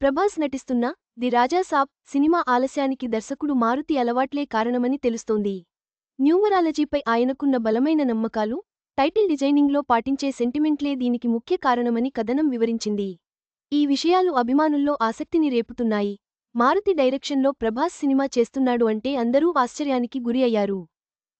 ప్రభాస్ నటిస్తున్న the Raja Saab cinema ఆలస్యానికి దర్శకుడు మారుతి అలవాట్లే కారణమని తెలుస్తోంది. న్యూమరాలజీపై ఆయనకున్న బలమైన నమ్మకాలు టైటిల్ డిజైనింగ్లో పాటించే సెంటిమెంట్లే దీనికి ముఖ్య కారణమని కథనం వివరించింది. ఈ విషయాలు అభిమానుల్లో ఆసక్తిని రేపుతున్నాయి. మారుతి డైరెక్షన్లో ప్రభాస్ సినిమా చేస్తున్నాడు అంటే అందరూ ఆశ్చర్యానికి గురి అయ్యారు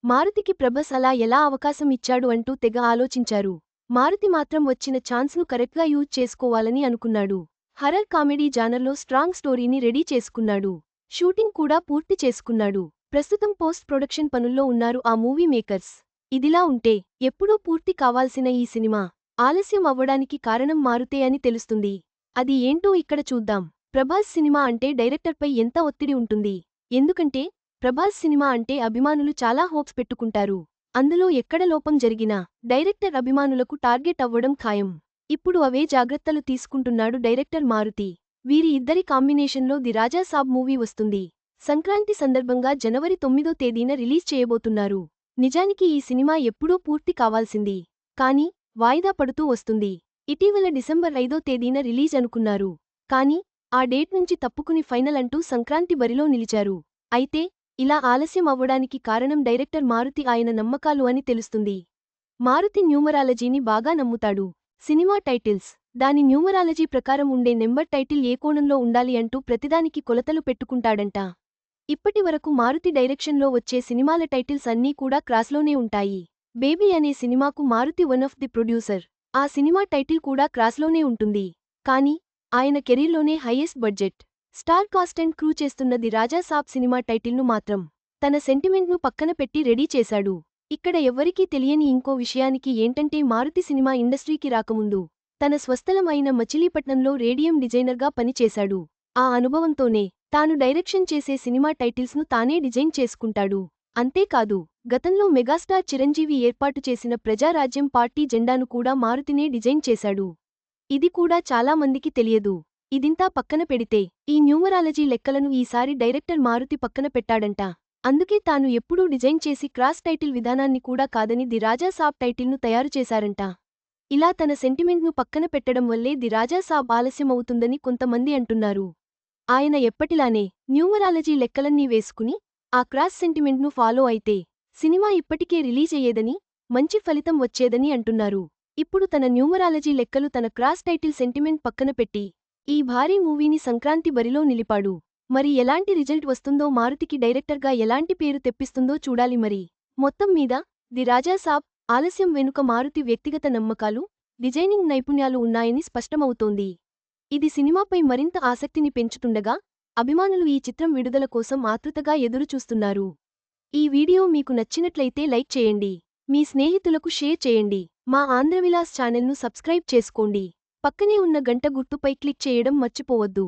మారుతికి ప్రభాస్ అలా ఎలా అవకాశం ఇచ్చాడు అంటూ తెగ ఆలోచించారు. మారుతి మాత్రం వచ్చిన ఛాన్స్ను కరెక్ట్గా యూజ్ చేసుకోవాలని అనుకున్నాడు. హర్రర్ కామెడీ జానర్లో స్ట్రాంగ్ స్టోరీని రెడీ చేసుకున్నాడు. షూటింగ్ కూడా పూర్తి చేసుకున్నాడు. ప్రస్తుతం పోస్ట్ ప్రొడక్షన్ పనుల్లో ఉన్నారు ఆ మూవీ మేకర్స్. ఇదిలా ఉంటే ఎప్పుడూ పూర్తి కావాల్సిన ఈ సినిమా ఆలస్యం అవ్వడానికి కారణం మారుతే అని తెలుస్తుంది. అది ఏంటో ఇక్కడ చూద్దాం. ప్రభాస్ సినిమా అంటే డైరెక్టర్పై ఎంత ఒత్తిడి ఉంటుంది? ఎందుకంటే ప్రభాస్ సినిమా అంటే అభిమానులు చాలా హోప్స్ పెట్టుకుంటారు. అందులో ఎక్కడ లోపం జరిగినా డైరెక్టర్ అభిమానులకు టార్గెట్ అవ్వడం ఖాయం. ఇప్పుడు అవే జాగ్రత్తలు తీసుకుంటున్నాడు డైరెక్టర్ మారుతి. వీరి ఇద్దరి కాంబినేషన్లో ది రాజాసాబ్ మూవీ వస్తుంది. సంక్రాంతి సందర్భంగా జనవరి తొమ్మిదో తేదీన రిలీజ్ చేయబోతున్నారు. నిజానికి ఈ సినిమా ఎప్పుడూ పూర్తి కావాల్సింది. కాని వాయిదా పడుతూ వస్తుంది. ఇటీవల డిసెంబర్ ఐదో తేదీన రిలీజ్ అనుకున్నారు. కాని ఆ డేట్ నుంచి తప్పుకుని ఫైనల్ అంటూ సంక్రాంతి బరిలో నిలిచారు. అయితే ఇలా ఆలస్యం అవ్వడానికి కారణం డైరెక్టర్ మారుతి ఆయన నమ్మకాలు అని తెలుస్తుంది. మారుతి న్యూమరాలజీని బాగా నమ్ముతాడు. Cinema titles. దాని న్యూమరాలజీ ప్రకారం ఉండే నెంబర్ టైటిల్ ఏ కోణంలో ఉండాలి అంటూ ప్రతిదానికి కొలతలు పెట్టుకుంటాడంట. ఇప్పటివరకు మారుతి డైరెక్షన్లో వచ్చే సినిమాల టైటిల్స్ అన్నీ కూడా క్రాస్లోనే ఉంటాయి. బేబీ అనే సినిమాకు Maruthi one of the producer. ఆ సినిమా టైటిల్ కూడా క్రాస్లోనే ఉంటుంది. కాని ఆయన కెరీర్లోనే highest budget. Star cast and crew చేస్తున్నది రాజాసాబ్ రాజా సాబ్ సినిమా టైటిల్ను మాత్రం తన సెంటిమెంట్ను పక్కన పెట్టి రెడీ చేశాడు. ఇక్కడ ఎవ్వరికీ తెలియని ఇంకో విషయానికి ఏంటంటే మారుతి సినిమా ఇండస్ట్రీకి రాకముందు తన స్వస్థలం అయిన మచిలీపట్నంలో రేడియం డిజైనర్గా పనిచేశాడు. ఆ అనుభవంతోనే తాను డైరెక్షన్ చేసే సినిమా టైటిల్స్ను తానే డిజైన్ చేసుకుంటాడు. అంతేకాదు గతంలో మెగాస్టార్ చిరంజీవి ఏర్పాటు చేసిన ప్రజారాజ్యం పార్టీ జెండాను కూడా మారుతినే డిజైన్ చేశాడు. ఇది కూడా చాలా మందికి తెలియదు. ఇదింతా పక్కన పెడితే ఈ న్యూమరాలజీ లెక్కలను ఈసారి డైరెక్టర్ మారుతి పక్కన పెట్టాడంట. అందుకే తాను ఎప్పుడూ డిజైన్ చేసి క్రాస్ టైటిల్ విధానాన్ని కూడా కాదని ది రాజా సాబ్ టైటిల్ను తయారు చేశారంట. ఇలా తన సెంటిమెంట్ను పక్కన పెట్టడం వల్లే ది రాజా సాబ్ ఆలస్యమవుతుందని కొంతమంది అంటున్నారు. ఆయన ఎప్పటిలానే న్యూమరాలజీ లెక్కలన్నీ వేసుకుని ఆ క్రాస్ సెంటిమెంట్ను ఫాలో అయితే సినిమా ఇప్పటికే రిలీజ్ అయ్యేదని మంచి ఫలితం వచ్చేదని అంటున్నారు. ఇప్పుడు తన న్యూమరాలజీ లెక్కలు తన క్రాస్ టైటిల్ సెంటిమెంట్ పక్కన పెట్టి ఈ భారీ మూవీని సంక్రాంతి బరిలో నిలిపాడు. మరి ఎలాంటి రిజల్ట్ వస్తుందో మారుతికి డైరెక్టర్గా ఎలాంటి పేరు తెప్పిస్తుందో చూడాలి మరి. మొత్తం మీద ది రాజా సాబ్ ఆలస్యం వెనుక మారుతి వ్యక్తిగత నమ్మకాలు డిజైనింగ్ నైపుణ్యాలు ఉన్నాయని స్పష్టమవుతోంది. ఇది సినిమాపై మరింత ఆసక్తిని పెంచుతుండగా అభిమానులు ఈ చిత్రం విడుదల కోసం ఆతృతగా ఎదురుచూస్తున్నారు. ఈ వీడియో మీకు నచ్చినట్లయితే లైక్ చేయండి. మీ స్నేహితులకు షేర్ చేయండి. మా ఆంధ్రవిలాస్ ఛానల్ను సబ్స్క్రైబ్ చేసుకోండి. పక్కనే ఉన్న గంట గుర్తుపై క్లిక్ చేయడం మర్చిపోవద్దు.